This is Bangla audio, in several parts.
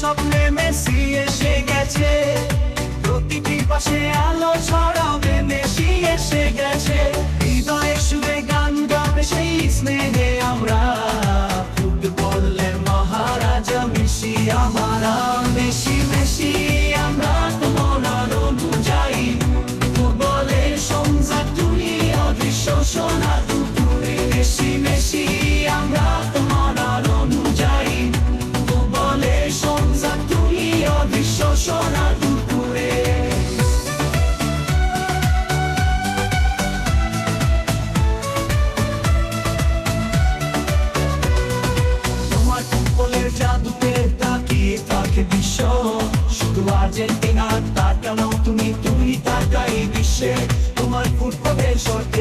স্বপ্নে মেসি এসে গেছে। প্রতিটি পাশে আলো ছড়াবে, মেসি এসে গেছে। হৃদয়ে গান গাবে সেই স্নেহে আমরা। ফুটবলের মহারাজা মেসি, আমারা মেসি মেসি, আমরা তোমার অনুযায়ী। ফুটবলের সংসার তুমি অদৃশ্য সোনা দুপুরে। মেসি মেসি আর্জেন্টিনা তার কেন? তুমি তুমি তাকাই বিশ্বে তোমার ফুটবলের শর্তে।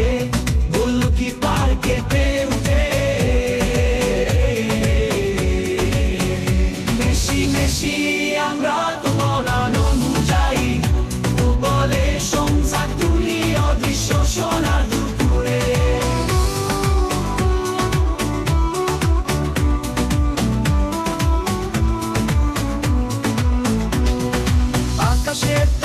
shit.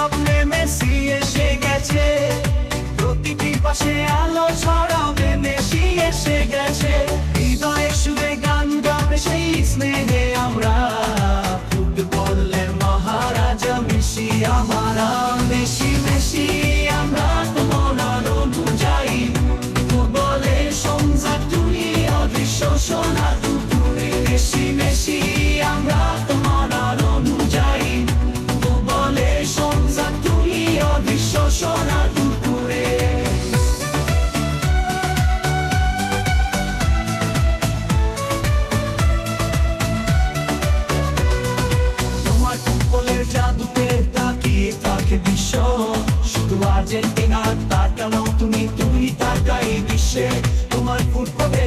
স্বপ্নে মেসি এসে গেছে। প্রতিটি পাশে আলো ছড়াবে, মেসি এসে গেছে। হৃদয়ে সুরে গান গাবে সেই স্নেহে আমরা। ফুটবলের মহারাজা মেসি, আমারা মেসি।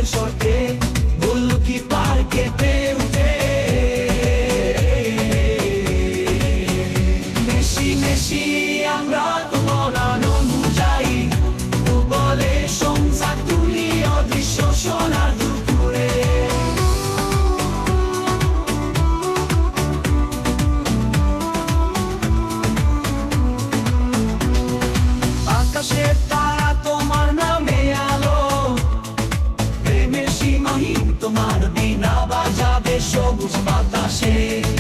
ফুটবলের শর্তে গোল কি পার কেটে উঠে? মেশি মেশি আমরা Hey.